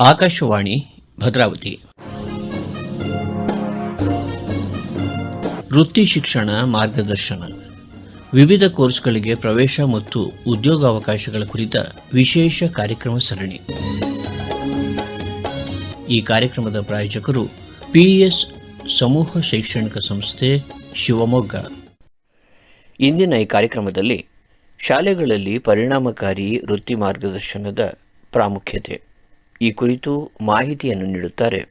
ಆಕಾಶವಾಣಿ, ಭದ್ರಾವತಿ. ವೃತ್ತಿ ಶಿಕ್ಷಣ ಮಾರ್ಗದರ್ಶನ. ವಿವಿಧ ಕೋರ್ಸ್ಗಳಿಗೆ ಪ್ರವೇಶ ಮತ್ತು ಉದ್ಯೋಗಾವಕಾಶಗಳ ಕುರಿತ ವಿಶೇಷ ಕಾರ್ಯಕ್ರಮ ಸರಣಿ. ಈ ಕಾರ್ಯಕ್ರಮದ ಪ್ರಾಯೋಜಕರು ಪಿಎಸ್ ಸಮೂಹ ಶೈಕ್ಷಣಿಕ ಸಂಸ್ಥೆ ಶಿವಮೊಗ್ಗ. ಇಂದಿನ ಈ ಕಾರ್ಯಕ್ರಮದಲ್ಲಿ ಶಾಲೆಗಳಲ್ಲಿ ಪರಿಣಾಮಕಾರಿ ವೃತ್ತಿ ಮಾರ್ಗದರ್ಶನದ ಪ್ರಾಮುಖ್ಯತೆ. ಈ ಕುರಿತು ಮಾಹಿತಿಯನ್ನು ನೀಡುತ್ತಾರೆ.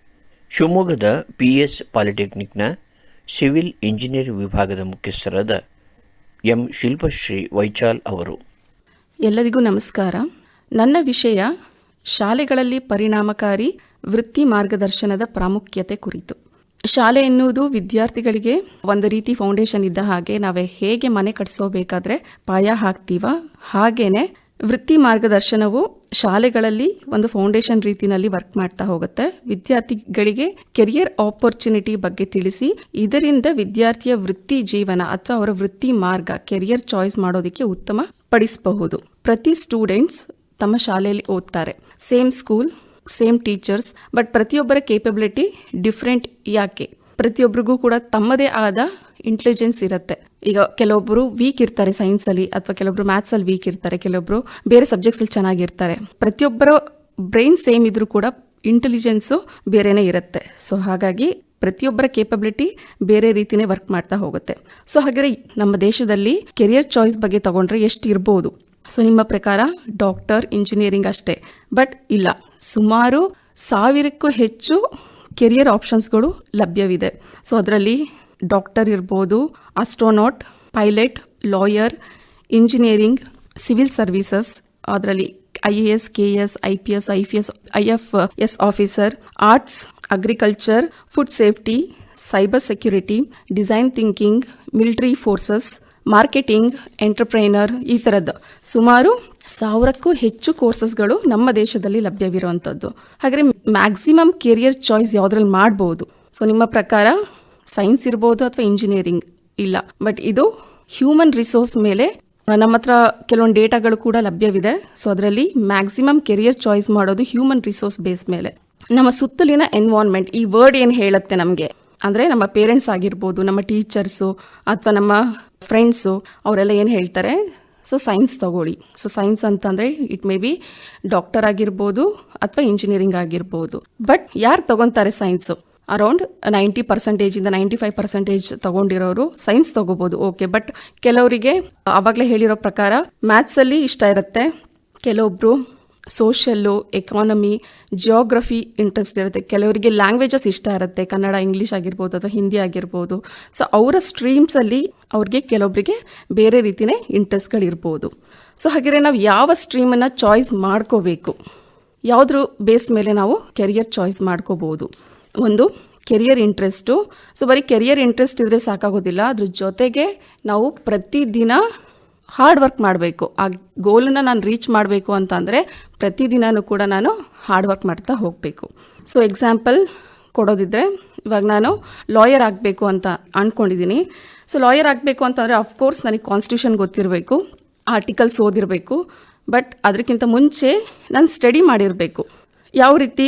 ಶಿವಮೊಗ್ಗದ ಪಿಎಸ್ ಪಾಲಿಟೆಕ್ನಿಕ್ನ ಸಿವಿಲ್ ಇಂಜಿನಿಯರಿಂಗ್ ವಿಭಾಗದ ಮುಖ್ಯಸ್ಥರಾದ ಎಂ ಶಿಲ್ಪಶ್ರೀ ವೈಚಾಲ್ ಅವರು. ಎಲ್ಲರಿಗೂ ನಮಸ್ಕಾರ. ನನ್ನ ವಿಷಯ ಶಾಲೆಗಳಲ್ಲಿ ಪರಿಣಾಮಕಾರಿ ವೃತ್ತಿ ಮಾರ್ಗದರ್ಶನದ ಪ್ರಾಮುಖ್ಯತೆ ಕುರಿತು. ಶಾಲೆ ಎನ್ನುವುದು ವಿದ್ಯಾರ್ಥಿಗಳಿಗೆ ಒಂದು ರೀತಿ ಫೌಂಡೇಶನ್ ಇದ್ದ ಹಾಗೆ ನಾವೇ ಹೇಗೆ ಮನೆ ಕಟ್ಸೋಬೇಕಾದ್ರೆ ಪಾಯ ಹಾಕ್ತೀವ? ಹಾಗೇನೆ ವೃತ್ತಿ ಮಾರ್ಗದರ್ಶನವು ಶಾಲೆಗಳಲ್ಲಿ ಒಂದು ಫೌಂಡೇಶನ್ ರೀತಿಯಲ್ಲಿ ವರ್ಕ್ ಮಾಡ್ತಾ ಹೋಗುತ್ತೆ. ವಿದ್ಯಾರ್ಥಿಗಳಿಗೆ ಕೆರಿಯರ್ ಆಪರ್ಚುನಿಟಿ ಬಗ್ಗೆ ತಿಳಿಸಿ. ಇದರಿಂದ ವಿದ್ಯಾರ್ಥಿಯ ವೃತ್ತಿ ಜೀವನ ಅಥವಾ ಅವರ ವೃತ್ತಿ ಮಾರ್ಗ, ಕೆರಿಯರ್ ಚಾಯ್ಸ್ ಮಾಡೋದಕ್ಕೆ ಉತ್ತಮ ಪಡಿಸಬಹುದು. ಪ್ರತಿ ಸ್ಟೂಡೆಂಟ್ಸ್ ತಮ್ಮ ಶಾಲೆಯಲ್ಲಿ ಓದ್ತಾರೆ. Same school, same teachers, but ಪ್ರತಿಯೊಬ್ಬರ ಕೇಪಬಿಲಿಟಿ ಡಿಫ್ರೆಂಟ್ ಯಾಕೆ? ಪ್ರತಿಯೊಬ್ಬರಿಗೂ ಕೂಡ ತಮ್ಮದೇ ಆದ ಇಂಟೆಲಿಜೆನ್ಸ್ ಇರುತ್ತೆ. ಈಗ ಕೆಲವೊಬ್ಬರು ವೀಕ್ ಇರ್ತಾರೆ ಸೈನ್ಸಲ್ಲಿ ಅಥವಾ ಕೆಲವೊಬ್ರು ಮ್ಯಾಥ್ಸಲ್ಲಿ ವೀಕ್ ಇರ್ತಾರೆ ಕೆಲವೊಬ್ಬರು ಬೇರೆ ಸಬ್ಜೆಕ್ಟ್ಸಲ್ಲಿ ಚೆನ್ನಾಗಿರ್ತಾರೆ. ಪ್ರತಿಯೊಬ್ಬರ ಬ್ರೈನ್ ಸೇಮ್ ಇದ್ರೂ ಕೂಡ ಇಂಟೆಲಿಜೆನ್ಸು ಬೇರೆನೇ ಇರುತ್ತೆ. ಸೊ ಹಾಗಾಗಿ ಪ್ರತಿಯೊಬ್ಬರ ಕೇಪಬಿಲಿಟಿ ಬೇರೆ ರೀತಿನೇ ವರ್ಕ್ ಮಾಡ್ತಾ ಹೋಗುತ್ತೆ. ಸೊ ಹಾಗಾದ್ರೆ ನಮ್ಮ ದೇಶದಲ್ಲಿ ಕೆರಿಯರ್ ಚಾಯ್ಸ್ ಬಗ್ಗೆ ತಗೊಂಡ್ರೆ ಎಷ್ಟು ಇರ್ಬೋದು? ಸೊ ನಿಮ್ಮ ಪ್ರಕಾರ ಡಾಕ್ಟರ್ ಇಂಜಿನಿಯರಿಂಗ್ ಅಷ್ಟೇ. ಬಟ್ ಇಲ್ಲ. ಸುಮಾರು ಸಾವಿರಕ್ಕೂ ಹೆಚ್ಚು ಕೆರಿಯರ್ ಆಪ್ಷನ್ಸ್ಗಳು ಲಭ್ಯವಿದೆ. ಸೊ, ಅದರಲ್ಲಿ ಡಾಕ್ಟರ್ ಇರ್ಬೋದು astronaut pilot, lawyer, engineering, civil services, ಅದರಲ್ಲಿ I A S, K S, I P S, I P S, I F S officer, arts, agriculture, food safety, cyber security, design thinking, military forces, marketing, entrepreneur ಈ ಥರದ್ದು ಸುಮಾರು ಸಾವಿರಕ್ಕೂ ಹೆಚ್ಚು ಕೋರ್ಸಸ್ಗಳು ನಮ್ಮ ದೇಶದಲ್ಲಿ ಲಭ್ಯವಿರುವಂಥದ್ದು. ಹಾಗೆ maximum career choice ಯಾವುದ್ರಲ್ಲಿ ಮಾಡ್ಬೋದು? ಸೊ ನಿಮ್ಮ ಪ್ರಕಾರ ಸೈನ್ಸ್ ಇರ್ಬೋದು ಅಥವಾ ಇಂಜಿನಿಯರಿಂಗ್ ಇಲ್ಲ. ಬಟ್ ಇದು ಹ್ಯೂಮನ್ ರಿಸೋರ್ಸ್ ಮೇಲೆ ನಮ್ಮ ಹತ್ರ ಕೆಲವೊಂದು ಡೇಟಾಗಳು ಕೂಡ ಲಭ್ಯವಿದೆ. ಸೊ ಅದರಲ್ಲಿ ಮ್ಯಾಕ್ಸಿಮಮ್ ಕೆರಿಯರ್ ಚಾಯ್ಸ್ ಮಾಡೋದು ಹ್ಯೂಮನ್ ರಿಸೋರ್ಸ್ ಬೇಸ್ ಮೇಲೆ. ನಮ್ಮ ಸುತ್ತಲಿನ ಎನ್ವಾನ್ಮೆಂಟ್ ಈ ವರ್ಡ್ ಏನು ಹೇಳುತ್ತೆ ನಮಗೆ? ಅಂದರೆ ನಮ್ಮ ಪೇರೆಂಟ್ಸ್ ಆಗಿರ್ಬೋದು, ನಮ್ಮ ಟೀಚರ್ಸು ಅಥವಾ ನಮ್ಮ ಫ್ರೆಂಡ್ಸು ಅವರೆಲ್ಲ ಏನು ಹೇಳ್ತಾರೆ? ಸೊ ಸೈನ್ಸ್ ತಗೊಳ್ಳಿ. ಸೊ ಸೈನ್ಸ್ ಅಂತಂದರೆ ಇಟ್ ಮೇ ಬಿ ಡಾಕ್ಟರ್ ಆಗಿರ್ಬೋದು ಅಥವಾ ಇಂಜಿನಿಯರಿಂಗ್ ಆಗಿರ್ಬೋದು. ಬಟ್ ಯಾರು ತಗೊತಾರೆ ಸೈನ್ಸು ಅರೌಂಡ್ ನೈಂಟಿ ಪರ್ಸೆಂಟೇಜಿಂದ ನೈಂಟಿ ಫೈವ್ ಪರ್ಸೆಂಟೇಜ್ ತಗೊಂಡಿರೋರು ಸೈನ್ಸ್ ತೊಗೋಬೋದು. ಓಕೆ ಬಟ್ ಕೆಲವರಿಗೆ ಆವಾಗಲೇ ಹೇಳಿರೋ ಪ್ರಕಾರ ಮ್ಯಾಥ್ಸಲ್ಲಿ ಇಷ್ಟ ಇರುತ್ತೆ. ಕೆಲವೊಬ್ಬರು ಸೋಷಲ್ಲು, ಎಕಾನಮಿ, ಜಿಯೋಗ್ರಫಿ ಇಂಟ್ರೆಸ್ಟ್ ಇರುತ್ತೆ. ಕೆಲವರಿಗೆ ಲ್ಯಾಂಗ್ವೇಜಸ್ ಇಷ್ಟ ಇರುತ್ತೆ. ಕನ್ನಡ, ಇಂಗ್ಲೀಷ್ ಆಗಿರ್ಬೋದು ಅಥವಾ ಹಿಂದಿ ಆಗಿರ್ಬೋದು. ಸೊ ಅವರ ಸ್ಟ್ರೀಮ್ಸಲ್ಲಿ ಅವ್ರಿಗೆ ಕೆಲವೊಬ್ಬರಿಗೆ ಬೇರೆ ರೀತಿಯೇ ಇಂಟ್ರೆಸ್ಟ್ಗಳಿರ್ಬೋದು. ಸೊ ಹಾಗೆಯೇ ನಾವು ಯಾವ ಸ್ಟ್ರೀಮನ್ನು ಚಾಯ್ಸ್ ಮಾಡ್ಕೋಬೇಕು? ಯಾವುದ್ರ ಬೇಸ್ ಮೇಲೆ ನಾವು ಕೆರಿಯರ್ ಚಾಯ್ಸ್ ಮಾಡ್ಕೋಬೋದು. ಒಂದು, ಕೆರಿಯರ್ ಇಂಟ್ರೆಸ್ಟು. ಸೊ ಬರೀ ಕೆರಿಯರ್ ಇಂಟ್ರೆಸ್ಟ್ ಇದ್ದರೆ ಸಾಕಾಗೋದಿಲ್ಲ. ಅದ್ರ ಜೊತೆಗೆ ನಾವು ಪ್ರತಿದಿನ ಹಾರ್ಡ್ ವರ್ಕ್ ಮಾಡಬೇಕು. ಆ ಗೋಲನ್ನು ನಾನು ರೀಚ್ ಮಾಡಬೇಕು ಅಂತಂದರೆ ಪ್ರತಿದಿನವೂ ಕೂಡ ನಾನು ಹಾರ್ಡ್ ವರ್ಕ್ ಮಾಡ್ತಾ ಹೋಗಬೇಕು. ಸೊ ಎಕ್ಸಾಂಪಲ್ ಕೊಡೋದಿದ್ದರೆ ಇವಾಗ ನಾನು ಲಾಯರ್ ಆಗಬೇಕು ಅಂತ ಅಂದ್ಕೊಂಡಿದ್ದೀನಿ ಸೊ ಲಾಯರ್ ಆಗಬೇಕು ಅಂತಂದರೆ ಅಫ್ಕೋರ್ಸ್ ನನಗೆ ಕಾನ್ಸ್ಟಿಟ್ಯೂಷನ್ ಗೊತ್ತಿರಬೇಕು ಆರ್ಟಿಕಲ್ಸ್ ಓದಿರಬೇಕು ಬಟ್ ಅದಕ್ಕಿಂತ ಮುಂಚೆ ನಾನು ಸ್ಟಡಿ ಮಾಡಿರಬೇಕು. ಯಾವ ರೀತಿ?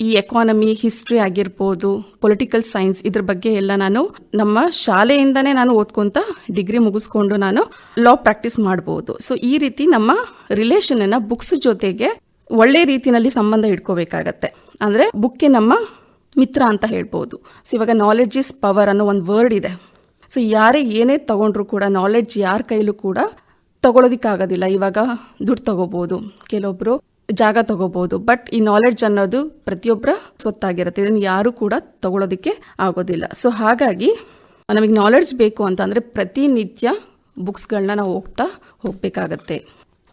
ಈ ಎಕಾನಮಿ ಹಿಸ್ಟ್ರಿ ಆಗಿರ್ಬೋದು ಪೊಲಿಟಿಕಲ್ ಸೈನ್ಸ್ ಇದ್ರ ಬಗ್ಗೆ ಎಲ್ಲ ನಾನು ನಮ್ಮ ಶಾಲೆಯಿಂದನೇ ನಾನು ಓದ್ಕೊತ ಡಿಗ್ರಿ ಮುಗಿಸ್ಕೊಂಡು ನಾನು ಲಾ ಪ್ರಾಕ್ಟೀಸ್ ಮಾಡ್ಬೋದು. ಸೊ ಈ ರೀತಿ ನಮ್ಮ ರಿಲೇಷನನ್ನು ಬುಕ್ಸ್ ಜೊತೆಗೆ ಒಳ್ಳೆ ರೀತಿಯಲ್ಲಿ ಸಂಬಂಧ ಇಟ್ಕೋಬೇಕಾಗತ್ತೆ. ಅಂದರೆ ಬುಕ್ಕೆ ನಮ್ಮ ಮಿತ್ರ ಅಂತ ಹೇಳ್ಬೋದು. ಸೊ ಇವಾಗ ನಾಲೆಡ್ಜ್ ಇಸ್ ಪವರ್ ಅನ್ನೋ ಒಂದು ವರ್ಡ್ ಇದೆ. ಸೊ ಯಾರೇ ಏನೇ ತಗೊಂಡ್ರು ಕೂಡ ನಾಲೆಡ್ಜ್ ಯಾರ ಕೈಲೂ ಕೂಡ ತಗೊಳೋದಿಕ್ಕಾಗೋದಿಲ್ಲ. ಇವಾಗ ದುಡ್ಡು ತಗೋಬೋದು. ಕೆಲವೊಬ್ಬರು ಜಾಗ ತಗೋಬಹುದು. ಬಟ್ ಈ ನಾಲೆಡ್ಜ್ ಅನ್ನೋದು ಪ್ರತಿಯೊಬ್ಬರ ಸ್ವತ್ತಾಗಿರುತ್ತೆ. ಇದನ್ನು ಯಾರು ಕೂಡ ತಗೊಳ್ಳೋದಕ್ಕೆ ಆಗೋದಿಲ್ಲ. ಸೊ ಹಾಗಾಗಿ ನಮಗೆ ನಾಲೆಡ್ಜ್ ಬೇಕು ಅಂತಂದರೆ ಪ್ರತಿನಿತ್ಯ ಬುಕ್ಸ್ಗಳನ್ನ ನಾವು ಹೋಗ್ತಾ ಹೋಗಬೇಕಾಗತ್ತೆ.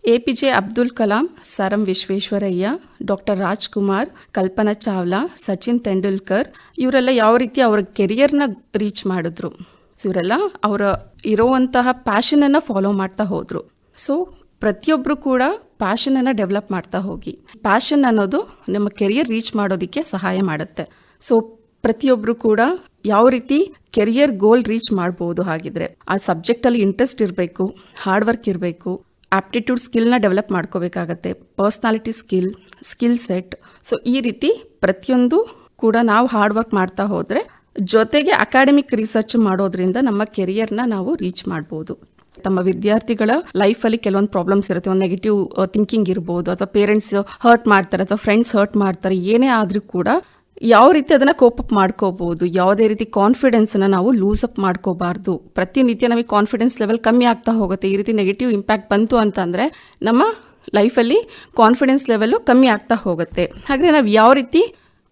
A P J Abdul Kalam, sir Visvesvaraya, doctor Rajkumar, Kalpana Chawla, Sachin Tendulkar ಇವರೆಲ್ಲ ಯಾವ ರೀತಿ ಅವರ ಕೆರಿಯರ್ನ ರೀಚ್ ಮಾಡಿದ್ರು. ಇವರೆಲ್ಲ ಅವರ ಇರೋವಂತಹ ಪ್ಯಾಷನನ್ನು ಫಾಲೋ ಮಾಡ್ತಾ ಹೋದರು. ಸೊ ಪ್ರತಿಯೊಬ್ಬರು ಕೂಡ ಪ್ಯಾಷನನ್ನು ಡೆವಲಪ್ ಮಾಡ್ತಾ ಹೋಗಿ. ಪ್ಯಾಷನ್ ಅನ್ನೋದು ನಮ್ಮ ಕೆರಿಯರ್ ರೀಚ್ ಮಾಡೋದಕ್ಕೆ ಸಹಾಯ ಮಾಡುತ್ತೆ. ಸೊ ಪ್ರತಿಯೊಬ್ಬರು ಕೂಡ ಯಾವ ರೀತಿ ಕೆರಿಯರ್ ಗೋಲ್ ರೀಚ್ ಮಾಡ್ಬೋದು ಹಾಗಿದ್ರೆ, ಆ ಸಬ್ಜೆಕ್ಟಲ್ಲಿ ಇಂಟ್ರೆಸ್ಟ್ ಇರಬೇಕು ಹಾರ್ಡ್ ವರ್ಕ್ ಇರಬೇಕು ಆಪ್ಟಿಟ್ಯೂಡ್ ಸ್ಕಿಲ್ನ ಡೆವಲಪ್ ಮಾಡ್ಕೋಬೇಕಾಗತ್ತೆ personality skill skill set so ಈ ರೀತಿ ಪ್ರತಿಯೊಂದು ಕೂಡ ನಾವು ಹಾರ್ಡ್ ವರ್ಕ್ ಮಾಡ್ತಾ ಹೋದರೆ ಜೊತೆಗೆ ಅಕಾಡೆಮಿಕ್ ರಿಸರ್ಚ್ ಮಾಡೋದ್ರಿಂದ ನಮ್ಮ ಕೆರಿಯರ್ನ ನಾವು ರೀಚ್ ಮಾಡ್ಬೋದು. ತಮ್ಮ ವಿದ್ಯಾರ್ಥಿಗಳ ಲೈಫಲ್ಲಿ ಕೆಲವೊಂದು ಪ್ರಾಬ್ಲಮ್ಸ್ ಇರುತ್ತೆ. ಒಂದು ನೆಗೆಟಿವ್ ಥಿಂಕಿಂಗ್ ಇರ್ಬೋದು, ಅಥವಾ ಪೇರೆಂಟ್ಸ್ ಹರ್ಟ್ ಮಾಡ್ತಾರೆ, ಅಥವಾ ಫ್ರೆಂಡ್ಸ್ ಹರ್ಟ್ ಮಾಡ್ತಾರೆ, ಏನೇ ಆದರೂ ಕೂಡ ಯಾವ ರೀತಿ ಅದನ್ನು ಕೋಪಪ್ ಮಾಡ್ಕೋಬಹುದು ಯಾವುದೇ ರೀತಿ ಕಾನ್ಫಿಡೆನ್ಸನ್ನು ನಾವು ಲೂಸ್ ಅಪ್ ಮಾಡ್ಕೋಬಾರ್ದು. ಪ್ರತಿನಿತ್ಯ ನಮಗೆ ಕಾನ್ಫಿಡೆನ್ಸ್ ಲೆವೆಲ್ ಕಮ್ಮಿ ಆಗ್ತಾ ಹೋಗುತ್ತೆ. ಈ ರೀತಿ ನೆಗೆಟಿವ್ ಇಂಪ್ಯಾಕ್ಟ್ ಬಂತು ಅಂತಂದರೆ ನಮ್ಮ ಲೈಫಲ್ಲಿ ಕಾನ್ಫಿಡೆನ್ಸ್ ಲೆವೆಲ್ಲು ಕಮ್ಮಿ ಆಗ್ತಾ ಹೋಗುತ್ತೆ. ಹಾಗೆ ನಾವು ಯಾವ ರೀತಿ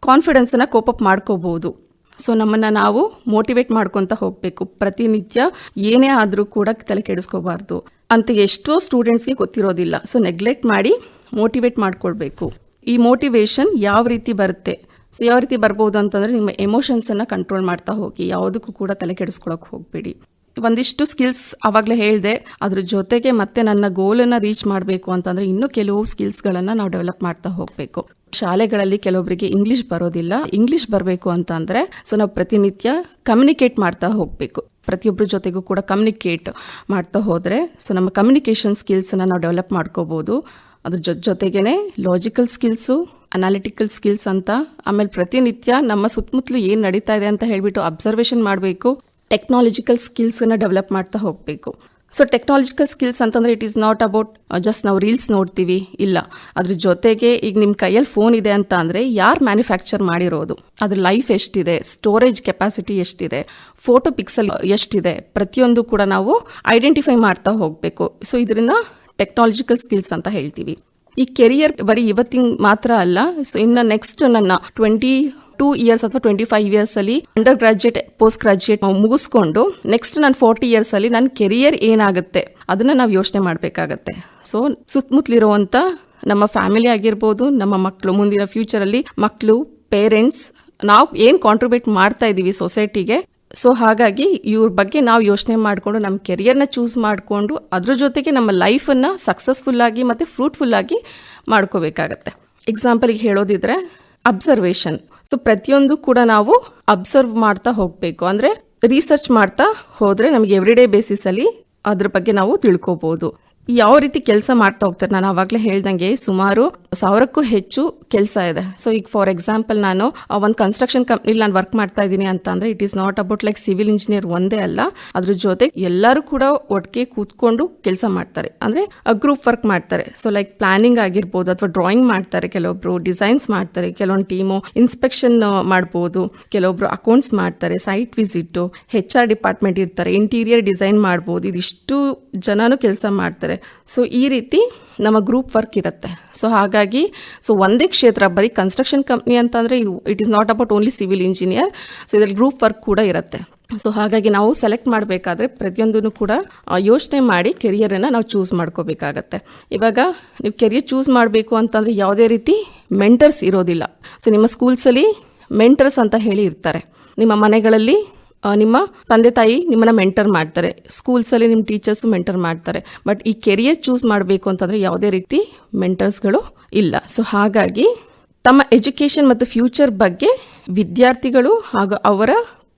ಕಾನ್ಫಿಡೆನ್ಸನ್ನು ಕೋಪಪ್ ಮಾಡ್ಕೋಬಹುದು ಸೊ ನಮ್ಮನ್ನು ನಾವು ಮೋಟಿವೇಟ್ ಮಾಡ್ಕೊತ ಹೋಗಬೇಕು. ಪ್ರತಿನಿತ್ಯ ಏನೇ ಆದರೂ ಕೂಡ ತಲೆ ಕೆಡಿಸ್ಕೋಬಾರ್ದು. ಅಂತ ಎಷ್ಟೋ ಸ್ಟೂಡೆಂಟ್ಸ್ಗೆ ಗೊತ್ತಿರೋದಿಲ್ಲ. ಸೊ ನೆಗ್ಲೆಕ್ಟ್ ಮಾಡಿ ಮೋಟಿವೇಟ್ ಮಾಡ್ಕೊಳ್ಬೇಕು. ಈ ಮೋಟಿವೇಶನ್ ಯಾವ ರೀತಿ ಬರುತ್ತೆ? ಸೊ ಯಾವ ರೀತಿ ಬರ್ಬೋದು ಅಂತಂದರೆ ನಿಮ್ಮ ಎಮೋಷನ್ಸನ್ನು ಕಂಟ್ರೋಲ್ ಮಾಡ್ತಾ ಹೋಗಿ. ಯಾವುದಕ್ಕೂ ಕೂಡ ತಲೆ ಕೆಡಿಸ್ಕೊಳಕ್ಕೆ ಹೋಗಬೇಡಿ. ಒಂದಿಷ್ಟು ಸ್ಕಿಲ್ಸ್ ಆವಾಗಲೇ ಹೇಳಿದೆ, ಅದ್ರ ಜೊತೆಗೆ ಮತ್ತೆ ನನ್ನ ಗೋಲನ್ನು ರೀಚ್ ಮಾಡಬೇಕು ಅಂತಂದರೆ ಇನ್ನೂ ಕೆಲವು ಸ್ಕಿಲ್ಸ್ಗಳನ್ನು ನಾವು ಡೆವಲಪ್ ಮಾಡ್ತಾ ಹೋಗಬೇಕು. ಶಾಲೆಗಳಲ್ಲಿ ಕೆಲವೊಬ್ಬರಿಗೆ ಇಂಗ್ಲಿಷ್ ಬರೋದಿಲ್ಲ. ಇಂಗ್ಲಿಷ್ ಬರಬೇಕು ಅಂತ ಅಂದರೆ ಸೊ ನಾವು ಪ್ರತಿನಿತ್ಯ ಕಮ್ಯುನಿಕೇಟ್ ಮಾಡ್ತಾ ಹೋಗಬೇಕು. ಪ್ರತಿಯೊಬ್ಬರ ಜೊತೆಗೂ ಕೂಡ ಕಮ್ಯುನಿಕೇಟ್ ಮಾಡ್ತಾ ಹೋದರೆ ಸೊ ನಮ್ಮ ಕಮ್ಯುನಿಕೇಷನ್ ಸ್ಕಿಲ್ಸನ್ನು ನಾವು ಡೆವಲಪ್ ಮಾಡ್ಕೋಬೋದು. ಅದ್ರ ಜೊ ಜೊತೆಗೇ ಲಾಜಿಕಲ್ ಸ್ಕಿಲ್ಸು ಅನಾಲಿಟಿಕಲ್ ಸ್ಕಿಲ್ಸ್ ಅಂತ, ಆಮೇಲೆ ಪ್ರತಿನಿತ್ಯ ನಮ್ಮ ಸುತ್ತಮುತ್ತಲು ಏನು ನಡೀತಾ ಇದೆ ಅಂತ ಹೇಳಿಬಿಟ್ಟು ಅಬ್ಸರ್ವೇಷನ್ ಮಾಡಬೇಕು. ಟೆಕ್ನಾಲಜಿಕಲ್ ಸ್ಕಿಲ್ಸನ್ನು ಡೆವಲಪ್ ಮಾಡ್ತಾ ಹೋಗಬೇಕು. ಸೊ ಟೆಕ್ನಾಲಜಿಕಲ್ ಸ್ಕಿಲ್ಸ್ ಅಂತಂದರೆ it is not about just ನಾವು ರೀಲ್ಸ್ ನೋಡ್ತೀವಿ, ಇಲ್ಲ. ಅದ್ರ ಜೊತೆಗೆ ಈಗ ನಿಮ್ಮ ಕೈಯಲ್ಲಿ ಫೋನ್ ಇದೆ ಅಂತ ಅಂದರೆ ಯಾರು ಮ್ಯಾನುಫ್ಯಾಕ್ಚರ್ ಮಾಡಿರೋದು? ಅದ್ರ ಲೈಫ್ ಎಷ್ಟಿದೆ? ಸ್ಟೋರೇಜ್ ಕೆಪಾಸಿಟಿ ಎಷ್ಟಿದೆ? ಫೋಟೋ ಪಿಕ್ಸಲ್ ಎಷ್ಟಿದೆ? ಪ್ರತಿಯೊಂದು ಕೂಡ ನಾವು ಐಡೆಂಟಿಫೈ ಮಾಡ್ತಾ ಹೋಗಬೇಕು. ಸೊ ಇದರಿಂದ ಟೆಕ್ನಾಲಜಿಕಲ್ ಸ್ಕಿಲ್ಸ್ ಅಂತ ಹೇಳ್ತೀವಿ. ಈ ಕೆರಿಯರ್ ಬರೀ ಇವತ್ತಿನ ಮಾತ್ರ ಅಲ್ಲ ಸೊ ಇನ್ನು ನೆಕ್ಸ್ಟ್ ನನ್ನ ಟ್ವೆಂಟಿ ಟೂ ಇಯರ್ಸ್ ಅಥವಾ ಟ್ವೆಂಟಿ ಫೈವ್ ಇಯರ್ಸಲ್ಲಿ ಅಂಡರ್ ಗ್ರಾಜ್ಯುಯೇಟ್ ಪೋಸ್ಟ್ ಗ್ರಾಜ್ಯುಯೇಟ್ ಮುಗಿಸ್ಕೊಂಡು ನೆಕ್ಸ್ಟ್ ನನ್ನ ಫೋರ್ಟಿ ಇಯರ್ಸಲ್ಲಿ ನನ್ನ ಕೆರಿಯರ್ ಏನಾಗುತ್ತೆ ಅದನ್ನ ನಾವು ಯೋಚನೆ ಮಾಡಬೇಕಾಗತ್ತೆ. ಸೊ ಸುತ್ತಮುತ್ತಲಿರುವಂಥ ನಮ್ಮ ಫ್ಯಾಮಿಲಿ ಆಗಿರ್ಬೋದು, ನಮ್ಮ ಮಕ್ಕಳು ಮುಂದಿನ ಫ್ಯೂಚರಲ್ಲಿ ಮಕ್ಕಳು ಪೇರೆಂಟ್ಸ್ ನಾವು ಏನು ಕಾಂಟ್ರಿಬ್ಯೂಟ್ ಮಾಡ್ತಾ ಇದ್ದೀವಿ ಸೊಸೈಟಿಗೆ ಸೊ ಹಾಗಾಗಿ ಇವ್ರ ಬಗ್ಗೆ ನಾವು ಯೋಚನೆ ಮಾಡಿಕೊಂಡು ನಮ್ಮ ಕೆರಿಯರ್ನ ಚೂಸ್ ಮಾಡಿಕೊಂಡು ಅದ್ರ ಜೊತೆಗೆ ನಮ್ಮ ಲೈಫನ್ನು ಸಕ್ಸಸ್ಫುಲ್ಲಾಗಿ ಮತ್ತು ಫ್ರೂಟ್ಫುಲ್ಲಾಗಿ ಮಾಡ್ಕೋಬೇಕಾಗತ್ತೆ. ಎಕ್ಸಾಂಪಲ್ಗೆ ಹೇಳೋದಿದ್ರೆ ಅಬ್ಸರ್ವೇಷನ್ ಸೊ ಪ್ರತಿಯೊಂದು ಕೂಡ ನಾವು ಅಬ್ಸರ್ವ್ ಮಾಡ್ತಾ ಹೋಗಬೇಕು. ಅಂದರೆ ರಿಸರ್ಚ್ ಮಾಡ್ತಾ ಹೋದರೆ ನಮಗೆ ಎವ್ರಿಡೇ ಬೇಸಿಸಲ್ಲಿ ಅದ್ರ ಬಗ್ಗೆ ನಾವು ತಿಳ್ಕೊಬೋದು. ಯಾವ ರೀತಿ ಕೆಲಸ ಮಾಡ್ತಾ ಹೋಗ್ತಾರೆ, ನಾನು ಆವಾಗಲೇ ಹೇಳ್ದಂಗೆ ಸುಮಾರು ಸಾವಿರಕ್ಕೂ ಹೆಚ್ಚು ಕೆಲಸ ಇದೆ. ಸೊ ಈಗ ಫಾರ್ ಎಕ್ಸಾಂಪಲ್ ನಾನು ಒಂದು ಕನ್ಸ್ಟ್ರಕ್ಷನ್ ಕಂಪ್ನಿಲಿ ನಾನು ವರ್ಕ್ ಮಾಡ್ತಾ ಇದ್ದೀನಿ ಅಂತ ಅಂದರೆ it is not about like civil engineer ಒಂದೇ ಅಲ್ಲ. ಅದ್ರ ಜೊತೆ ಎಲ್ಲರೂ ಕೂಡ ಒಟ್ಟಿಗೆ ಕೂತ್ಕೊಂಡು ಕೆಲಸ ಮಾಡ್ತಾರೆ. ಅಂದರೆ ಗ್ರೂಪ್ ವರ್ಕ್ ಮಾಡ್ತಾರೆ. ಸೊ ಲೈಕ್ ಪ್ಲಾನಿಂಗ್ ಆಗಿರ್ಬೋದು ಅಥವಾ ಡ್ರಾಯಿಂಗ್ ಮಾಡ್ತಾರೆ ಕೆಲವೊಬ್ರು ಡಿಸೈನ್ಸ್ ಮಾಡ್ತಾರೆ, ಕೆಲವೊಂದು ಟೀಮು ಇನ್ಸ್ಪೆಕ್ಷನ್ ಮಾಡ್ಬೋದು, ಕೆಲವೊಬ್ರು ಅಕೌಂಟ್ಸ್ ಮಾಡ್ತಾರೆ site visit H R department ಇರ್ತಾರೆ ಇಂಟೀರಿಯರ್ ಡಿಸೈನ್ ಮಾಡ್ಬೋದು, ಇದಿಷ್ಟು ಜನನೂ ಕೆಲಸ ಮಾಡ್ತಾರೆ. ಸೊ ಈ ರೀತಿ ನಮ್ಮ ಗ್ರೂಪ್ ವರ್ಕ್ ಇರುತ್ತೆ. ಸೊ ಹಾಗಾಗಿ ಸೊ ಒಂದೇ ಕ್ಷೇತ್ರ, ಬರೀ ಕನ್ಸ್ಟ್ರಕ್ಷನ್ ಕಂಪ್ನಿ ಅಂತಂದರೆ it is not about only civil engineer so ಇದರಲ್ಲಿ ಗ್ರೂಪ್ ವರ್ಕ್ ಕೂಡ ಇರುತ್ತೆ. ಸೊ ಹಾಗಾಗಿ ನಾವು ಸೆಲೆಕ್ಟ್ ಮಾಡಬೇಕಾದ್ರೆ ಪ್ರತಿಯೊಂದನ್ನು ಕೂಡ ಯೋಚನೆ ಮಾಡಿ ಕೆರಿಯರನ್ನು ನಾವು ಚೂಸ್ ಮಾಡ್ಕೋಬೇಕಾಗತ್ತೆ. ಇವಾಗ ನೀವು ಕೆರಿಯರ್ ಚೂಸ್ ಮಾಡಬೇಕು ಅಂತಂದರೆ ಯಾವುದೇ ರೀತಿ ಮೆಂಟರ್ಸ್ ಇರೋದಿಲ್ಲ. ಸೊ ನಿಮ್ಮ ಸ್ಕೂಲ್ಸಲ್ಲಿ ಮೆಂಟರ್ಸ್ ಅಂತ ಹೇಳಿ ಇರ್ತಾರೆ. ನಿಮ್ಮ ಮನೆಗಳಲ್ಲಿ ನಿಮ್ಮ ತಂದೆ ತಾಯಿ ನಿಮ್ಮನ್ನ ಮೆಂಟರ್ ಮಾಡ್ತಾರೆ. ಸ್ಕೂಲ್ಸಲ್ಲಿ ನಿಮ್ಮ ಟೀಚರ್ಸು ಮೆಂಟರ್ ಮಾಡ್ತಾರೆ. ಬಟ್ ಈ ಕೆರಿಯರ್ ಚೂಸ್ ಮಾಡಬೇಕು ಅಂತಂದರೆ ಯಾವುದೇ ರೀತಿ ಮೆಂಟರ್ಸ್ಗಳು ಇಲ್ಲ. ಸೊ ಹಾಗಾಗಿ ತಮ್ಮ ಎಜುಕೇಷನ್ ಮತ್ತು ಫ್ಯೂಚರ್ ಬಗ್ಗೆ ವಿದ್ಯಾರ್ಥಿಗಳು ಹಾಗೂ ಅವರ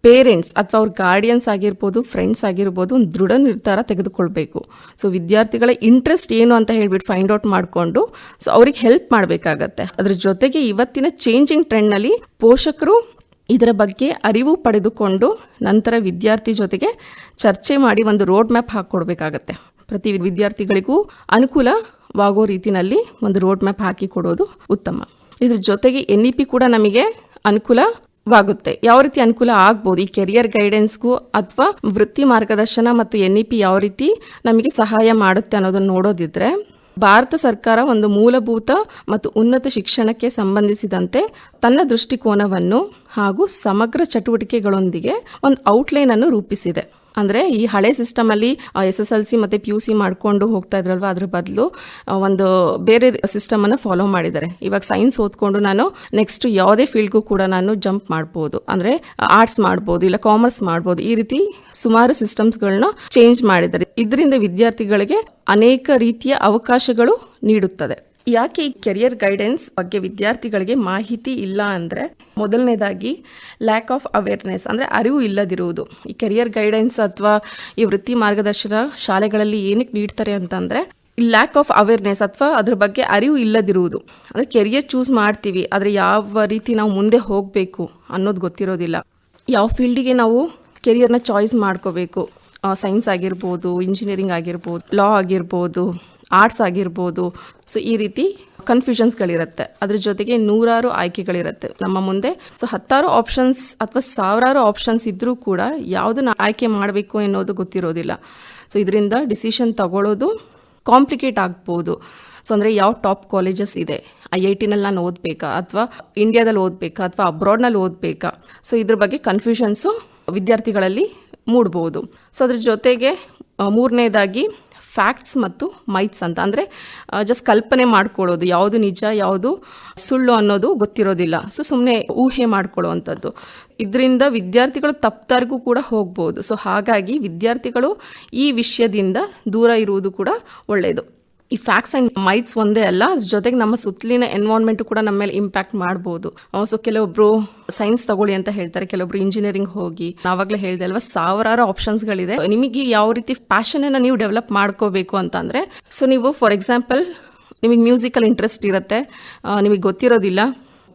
ಪೇರೆಂಟ್ಸ್ ಅಥವಾ ಅವ್ರ ಗಾರ್ಡಿಯನ್ಸ್ ಆಗಿರ್ಬೋದು ಫ್ರೆಂಡ್ಸ್ ಆಗಿರ್ಬೋದು ಒಂದು ದೃಢ ನಿರ್ಧಾರ ತೆಗೆದುಕೊಳ್ಬೇಕು. ಸೊ ವಿದ್ಯಾರ್ಥಿಗಳ ಇಂಟ್ರೆಸ್ಟ್ ಏನು ಅಂತ ಹೇಳ್ಬಿಟ್ಟು ಫೈಂಡ್ ಔಟ್ ಮಾಡಿಕೊಂಡು ಸೊ ಅವ್ರಿಗೆ ಹೆಲ್ಪ್ ಮಾಡಬೇಕಾಗತ್ತೆ. ಅದ್ರ ಜೊತೆಗೆ ಇವತ್ತಿನ ಚೇಂಜಿಂಗ್ ಟ್ರೆಂಡ್ನಲ್ಲಿ ಪೋಷಕರು ಇದರ ಬಗ್ಗೆ ಅರಿವು ಪಡೆದುಕೊಂಡು ನಂತರ ವಿದ್ಯಾರ್ಥಿ ಜೊತೆಗೆ ಚರ್ಚೆ ಮಾಡಿ ಒಂದು ರೋಡ್ ಮ್ಯಾಪ್ ಹಾಕ್ಕೊಡ್ಬೇಕಾಗತ್ತೆ. ಪ್ರತಿ ವಿದ್ಯಾರ್ಥಿಗಳಿಗೂ ಅನುಕೂಲವಾಗೋ ರೀತಿಯಲ್ಲಿ ಒಂದು ರೋಡ್ ಮ್ಯಾಪ್ ಹಾಕಿ ಕೊಡೋದು ಉತ್ತಮ. ಇದ್ರ ಜೊತೆಗೆ ಎನ್ ಇ ಪಿ ಕೂಡ ನಮಗೆ ಅನುಕೂಲವಾಗುತ್ತೆ. ಯಾವ ರೀತಿ ಅನುಕೂಲ ಆಗ್ಬೋದು? ಈ ಕೆರಿಯರ್ ಗೈಡೆನ್ಸ್ಗೂ ಅಥವಾ ವೃತ್ತಿ ಮಾರ್ಗದರ್ಶನ ಮತ್ತು ಎನ್ ಇ ಪಿ ಯಾವ ರೀತಿ ನಮಗೆ ಸಹಾಯ ಮಾಡುತ್ತೆ ಅನ್ನೋದನ್ನು ನೋಡೋದಿದ್ರೆ, ಭಾರತ ಸರ್ಕಾರ ಒಂದು ಮೂಲಭೂತ ಮತ್ತು ಉನ್ನತ ಶಿಕ್ಷಣಕ್ಕೆ ಸಂಬಂಧಿಸಿದಂತೆ ತನ್ನ ದೃಷ್ಟಿಕೋನವನ್ನು ಹಾಗೂ ಸಮಗ್ರ ಚಟುವಟಿಕೆಗಳೊಂದಿಗೆ ಒಂದು ಔಟ್ಲೈನ್ ಅನ್ನು ರೂಪಿಸಿದೆ. ಅಂದರೆ ಈ ಹಳೆ ಸಿಸ್ಟಮಲ್ಲಿ ಎಸ್ ಎಸ್ ಎಲ್ ಸಿ ಮತ್ತು ಪಿ ಯು ಸಿ ಮಾಡಿಕೊಂಡು ಹೋಗ್ತಾ ಇದ್ರಲ್ವ, ಅದ್ರ ಬದಲು ಒಂದು ಬೇರೆ ಸಿಸ್ಟಮನ್ನು ಫಾಲೋ ಮಾಡಿದ್ದಾರೆ. ಇವಾಗ ಸೈನ್ಸ್ ಓದ್ಕೊಂಡು ನಾನು ನೆಕ್ಸ್ಟ್ ಯಾವುದೇ ಫೀಲ್ಡ್ಗೂ ಕೂಡ ನಾನು ಜಂಪ್ ಮಾಡ್ಬೋದು. ಅಂದರೆ ಆರ್ಟ್ಸ್ ಮಾಡ್ಬೋದು, ಇಲ್ಲ ಕಾಮರ್ಸ್ ಮಾಡ್ಬೋದು, ಈ ರೀತಿ ಸುಮಾರು ಸಿಸ್ಟಮ್ಸ್ಗಳನ್ನ ಚೇಂಜ್ ಮಾಡಿದ್ದಾರೆ. ಇದರಿಂದ ವಿದ್ಯಾರ್ಥಿಗಳಿಗೆ ಅನೇಕ ರೀತಿಯ ಅವಕಾಶಗಳು ನೀಡುತ್ತದೆ. ಯಾಕೆ ಈ ಕೆರಿಯರ್ ಗೈಡೆನ್ಸ್ ಬಗ್ಗೆ ವಿದ್ಯಾರ್ಥಿಗಳಿಗೆ ಮಾಹಿತಿ ಇಲ್ಲ ಅಂದರೆ ಮೊದಲನೇದಾಗಿ ಲ್ಯಾಕ್ ಆಫ್ ಅವೇರ್ನೆಸ್ ಅಂದರೆ ಅರಿವು ಇಲ್ಲದಿರುವುದು. ಈ ಕೆರಿಯರ್ ಗೈಡೆನ್ಸ್ ಅಥವಾ ಈ ವೃತ್ತಿ ಮಾರ್ಗದರ್ಶನ ಶಾಲೆಗಳಲ್ಲಿ ಏನಕ್ಕೆ ನೀಡ್ತಾರೆ ಅಂತಂದರೆ ಲ್ಯಾಕ್ ಆಫ್ ಅವೇರ್ನೆಸ್ ಅಥವಾ ಅದ್ರ ಬಗ್ಗೆ ಅರಿವು ಇಲ್ಲದಿರುವುದು. ಅಂದರೆ ಕೆರಿಯರ್ ಚೂಸ್ ಮಾಡ್ತೀವಿ, ಆದರೆ ಯಾವ ರೀತಿ ನಾವು ಮುಂದೆ ಹೋಗಬೇಕು ಅನ್ನೋದು ಗೊತ್ತಿರೋದಿಲ್ಲ. ಯಾವ ಫೀಲ್ಡಿಗೆ ನಾವು ಕೆರಿಯರ್ನ ಚಾಯ್ಸ್ ಮಾಡ್ಕೋಬೇಕು? ಸೈನ್ಸ್ ಆಗಿರ್ಬೋದು ಇಂಜಿನಿಯರಿಂಗ್ ಆಗಿರ್ಬೋದು ಲಾ ಆಗಿರ್ಬೋದು ಆರ್ಟ್ಸ್ ಆಗಿರ್ಬೋದು. ಸೊ ಈ ರೀತಿ ಕನ್ಫ್ಯೂಷನ್ಸ್ಗಳಿರುತ್ತೆ ಅದ್ರ ಜೊತೆಗೆ ನೂರಾರು ಆಯ್ಕೆಗಳಿರುತ್ತೆ. ನಮ್ಮ ಮುಂದೆ ಸೊ ಹತ್ತಾರು ಆಪ್ಷನ್ಸ್ ಅಥವಾ ಸಾವಿರಾರು ಆಪ್ಷನ್ಸ್ ಇದ್ದರೂ ಕೂಡ ಯಾವುದನ್ನ ಆಯ್ಕೆ ಮಾಡಬೇಕು ಅನ್ನೋದು ಗೊತ್ತಿರೋದಿಲ್ಲ. ಸೊ ಇದರಿಂದ ಡಿಸಿಷನ್ ತಗೊಳ್ಳೋದು ಕಾಂಪ್ಲಿಕೇಟ್ ಆಗ್ಬೋದು. ಸೊ ಅಂದರೆ ಯಾವ ಟಾಪ್ ಕಾಲೇಜಸ್ ಇದೆ? ಐ ಐ ಟಿನಲ್ಲಿ ನಾನು ಓದಬೇಕಾ? ಅಥವಾ ಇಂಡಿಯಾದಲ್ಲಿ ಓದಬೇಕಾ? ಅಥವಾ ಅಬ್ರಾಡ್ನಲ್ಲಿ ಓದಬೇಕಾ? ಸೊ ಇದ್ರ ಬಗ್ಗೆ ಕನ್ಫ್ಯೂಷನ್ಸು ವಿದ್ಯಾರ್ಥಿಗಳಲ್ಲಿ ಮೂಡ್ಬೋದು. ಸೊ ಅದ್ರ ಜೊತೆಗೆ ಮೂರನೇದಾಗಿ ಫ್ಯಾಕ್ಟ್ಸ್ ಮತ್ತು ಮೈತ್ಸ್ ಅಂತ. ಅಂದರೆ ಜಸ್ಟ್ ಕಲ್ಪನೆ ಮಾಡ್ಕೊಳ್ಳೋದು, ಯಾವುದು ನಿಜ, ಯಾವುದು ಸುಳ್ಳು ಅನ್ನೋದು ಗೊತ್ತಿರೋದಿಲ್ಲ. ಸೊ ಸುಮ್ಮನೆ ಊಹೆ ಮಾಡ್ಕೊಳ್ಳುವಂಥದ್ದು. ಇದರಿಂದ ವಿದ್ಯಾರ್ಥಿಗಳು ತಪ್ಪದಾರಿಗೂ ಕೂಡ ಹೋಗ್ಬೋದು. ಸೊ ಹಾಗಾಗಿ ವಿದ್ಯಾರ್ಥಿಗಳು ಈ ವಿಷಯದಿಂದ ದೂರ ಇರುವುದು ಕೂಡ ಒಳ್ಳೆಯದು ಈ ಫ್ಯಾಕ್ಟ್ಸ್ ಆ್ಯಂಡ್ ಮೈಟ್ಸ್ ಒಂದೇ ಅಲ್ಲ, ಅದ್ರ ಜೊತೆಗೆ ನಮ್ಮ ಸುತ್ತಲಿನ ಎನ್ವೈರ್ಮೆಂಟು ಕೂಡ ನಮ್ಮ ಮೇಲೆ ಇಂಪ್ಯಾಕ್ಟ್ ಮಾಡ್ಬೋದು. ಸೊ ಕೆಲವೊಬ್ಬರು ಸೈನ್ಸ್ ತಗೊಳ್ಳಿ ಅಂತ ಹೇಳ್ತಾರೆ, ಕೆಲವೊಬ್ರು ಇಂಜಿನಿಯರಿಂಗ್ ಹೋಗಿ. ನಾವಾಗಲೇ ಹೇಳಿದೆ ಅಲ್ವಾ, ಸಾವಿರಾರು ಆಪ್ಷನ್ಸ್ಗಳಿದೆ ನಿಮಗೆ ಯಾವ ರೀತಿ ಪ್ಯಾಷನನ್ನು ನೀವು ಡೆವಲಪ್ ಮಾಡ್ಕೋಬೇಕು ಅಂತಂದರೆ ಸೊ ನೀವು ಫಾರ್ ಎಕ್ಸಾಂಪಲ್ ನಿಮಗೆ ಮ್ಯೂಸಿಕಲ್ ಇಂಟ್ರೆಸ್ಟ್ ಇರುತ್ತೆ ನಿಮಗೆ ಗೊತ್ತಿರೋದಿಲ್ಲ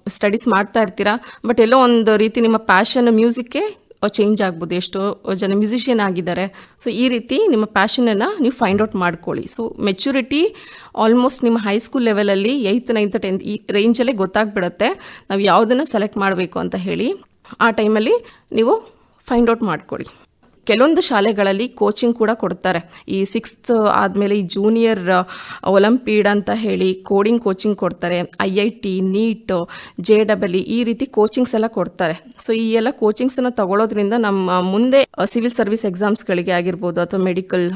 ಸ್ಟಡೀಸ್ ಮಾಡ್ತಾ ಇರ್ತೀರಾ ಬಟ್ ಎಲ್ಲೋ ಒಂದು ರೀತಿ ನಿಮ್ಮ ಪ್ಯಾಷನ್ ಮ್ಯೂಸಿಕ್ಗೆ ಚೇಂಜ್ ಆಗ್ಬೋದು, ಎಷ್ಟೋ ಜನ ಮ್ಯೂಸಿಷಿಯನ್ ಆಗಿದ್ದಾರೆ. ಸೊ ಈ ರೀತಿ ನಿಮ್ಮ ಪ್ಯಾಷನನ್ನು ನೀವು ಫೈಂಡ್ ಔಟ್ ಮಾಡ್ಕೊಳ್ಳಿ. ಸೊ ಮೆಚುರಿಟಿ ಆಲ್ಮೋಸ್ಟ್ ನಿಮ್ಮ ಹೈಸ್ಕೂಲ್ ಲೆವೆಲಲ್ಲಿ ಏಯ್ತ್ ನೈನ್ತ್ ಟೆಂತ್ ಈ ರೇಂಜಲ್ಲೇ ಗೊತ್ತಾಗ್ಬಿಡುತ್ತೆ. ನಾವು ಯಾವುದನ್ನು ಸೆಲೆಕ್ಟ್ ಮಾಡಬೇಕು ಅಂತ ಹೇಳಿ ಆ ಟೈಮಲ್ಲಿ ನೀವು ಫೈಂಡ್ ಔಟ್ ಮಾಡ್ಕೊಳ್ಳಿ. ಕೆಲವೊಂದು ಶಾಲೆಗಳಲ್ಲಿ ಕೋಚಿಂಗ್ ಕೂಡ ಕೊಡ್ತಾರೆ. ಈ ಸಿಕ್ಸ್ತ್ ಆದಮೇಲೆ ಈ ಜೂನಿಯರ್ ಒಲಂಪಿಡ್ ಅಂತ ಹೇಳಿ ಕೋಡಿಂಗ್ ಕೋಚಿಂಗ್ ಕೊಡ್ತಾರೆ. I I T NEET J double E ಈ ರೀತಿ ಕೋಚಿಂಗ್ಸ್ ಎಲ್ಲ ಕೊಡ್ತಾರೆ. ಸೊ ಈ ಎಲ್ಲ ಕೋಚಿಂಗ್ಸನ್ನು ತಗೊಳ್ಳೋದ್ರಿಂದ ನಮ್ಮ ಮುಂದೆ ಸಿವಿಲ್ ಸರ್ವಿಸ್ ಎಕ್ಸಾಮ್ಸ್ಗಳಿಗೆ ಆಗಿರ್ಬೋದು ಅಥವಾ ಮೆಡಿಕಲ್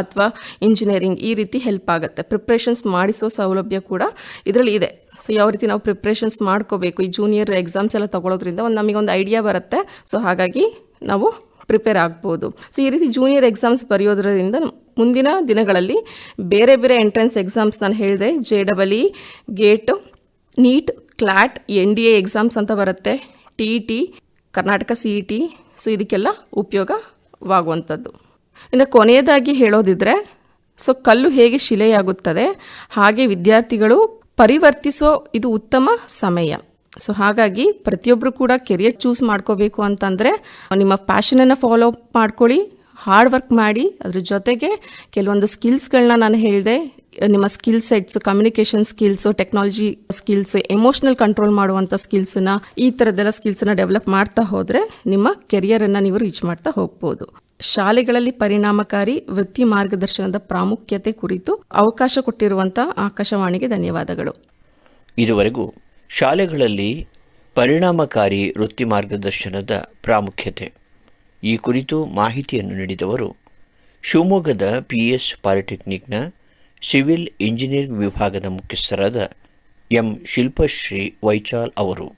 ಅಥವಾ ಇಂಜಿನಿಯರಿಂಗ್ ಈ ರೀತಿ ಹೆಲ್ಪ್ ಆಗುತ್ತೆ. ಪ್ರಿಪ್ರೇಷನ್ಸ್ ಮಾಡಿಸುವ ಸೌಲಭ್ಯ ಕೂಡ ಇದರಲ್ಲಿ ಇದೆ. ಸೊ ಯಾವ ರೀತಿ ನಾವು ಪ್ರಿಪ್ರೇಷನ್ಸ್ ಮಾಡ್ಕೋಬೇಕು? ಈ ಜೂನಿಯರ್ ಎಕ್ಸಾಮ್ಸ್ ಎಲ್ಲ ತಗೊಳ್ಳೋದ್ರಿಂದ ಒಂದು ನಮಗೊಂದು ಐಡಿಯಾ ಬರುತ್ತೆ. ಸೊ ಹಾಗಾಗಿ ನಾವು ಪ್ರಿಪೇರ್ ಆಗ್ಬೋದು. ಸೊ ಈ ರೀತಿ ಜೂನಿಯರ್ ಎಕ್ಸಾಮ್ಸ್ ಬರೆಯೋದ್ರಿಂದ ಮುಂದಿನ ದಿನಗಳಲ್ಲಿ ಬೇರೆ ಬೇರೆ ಎಂಟ್ರೆನ್ಸ್ ಎಕ್ಸಾಮ್ಸ್ ನಾನು ಹೇಳಿದೆ. J double E GATE NEET CLAT N D A exams ಅಂತ ಬರುತ್ತೆ. T T Karnataka C E T so ಇದಕ್ಕೆಲ್ಲ ಉಪಯೋಗವಾಗುವಂಥದ್ದು. ಇನ್ನು ಕೊನೆಯದಾಗಿ ಹೇಳೋದಿದ್ರೆ ಸೊ ಕಲ್ಲು ಹೇಗೆ ಶಿಲೆಯಾಗುತ್ತದೆ, ಹಾಗೆ ವಿದ್ಯಾರ್ಥಿಗಳು ಪರಿವರ್ತಿಸೋ ಇದು ಉತ್ತಮ ಸಮಯ. ಸೊ ಹಾಗಾಗಿ ಪ್ರತಿಯೊಬ್ಬರು ಕೂಡ ಕೆರಿಯರ್ ಚೂಸ್ ಮಾಡ್ಕೋಬೇಕು ಅಂತಂದರೆ ನಿಮ್ಮ ಪ್ಯಾಷನನ್ನು ಫಾಲೋ ಅಪ್ ಮಾಡ್ಕೊಳ್ಳಿ ಹಾರ್ಡ್ ವರ್ಕ್ ಮಾಡಿ, ಅದ್ರ ಜೊತೆಗೆ ಕೆಲವೊಂದು ಸ್ಕಿಲ್ಸ್ಗಳನ್ನ ನಾನು ಹೇಳಿದೆ, ನಿಮ್ಮ skill sets communication skills technology skills emotional control ಮಾಡುವಂಥ ಸ್ಕಿಲ್ಸನ್ನ ಈ ಥರದ್ದೆಲ್ಲ ಸ್ಕಿಲ್ಸನ್ನ ಡೆವಲಪ್ ಮಾಡ್ತಾ ಹೋದರೆ ನಿಮ್ಮ ಕೆರಿಯರನ್ನು ನೀವು ರೀಚ್ ಮಾಡ್ತಾ ಹೋಗ್ಬೋದು. ಶಾಲೆಗಳಲ್ಲಿ ಪರಿಣಾಮಕಾರಿ ವೃತ್ತಿ ಮಾರ್ಗದರ್ಶನದ ಪ್ರಾಮುಖ್ಯತೆ ಕುರಿತು ಅವಕಾಶ ಕೊಟ್ಟಿರುವಂಥ ಆಕಾಶವಾಣಿಗೆ ಧನ್ಯವಾದಗಳು. ಇದುವರೆಗೂ ಶಾಲೆಗಳಲ್ಲಿ ಪರಿಣಾಮಕಾರಿ ವೃತ್ತಿ ಮಾರ್ಗದರ್ಶನದ ಪ್ರಾಮುಖ್ಯತೆ. ಈ ಕುರಿತು ಮಾಹಿತಿಯನ್ನು ನೀಡಿದವರು ಶಿವಮೊಗ್ಗದ ಪಿ ಎಸ್ ಪಾಲಿಟೆಕ್ನಿಕ್ನ ಸಿವಿಲ್ ಇಂಜಿನಿಯರಿಂಗ್ ವಿಭಾಗದ ಮುಖ್ಯಸ್ಥರಾದ ಎಂ ಶಿಲ್ಪಶ್ರೀ ವೈಚಾಲ್ ಅವರು.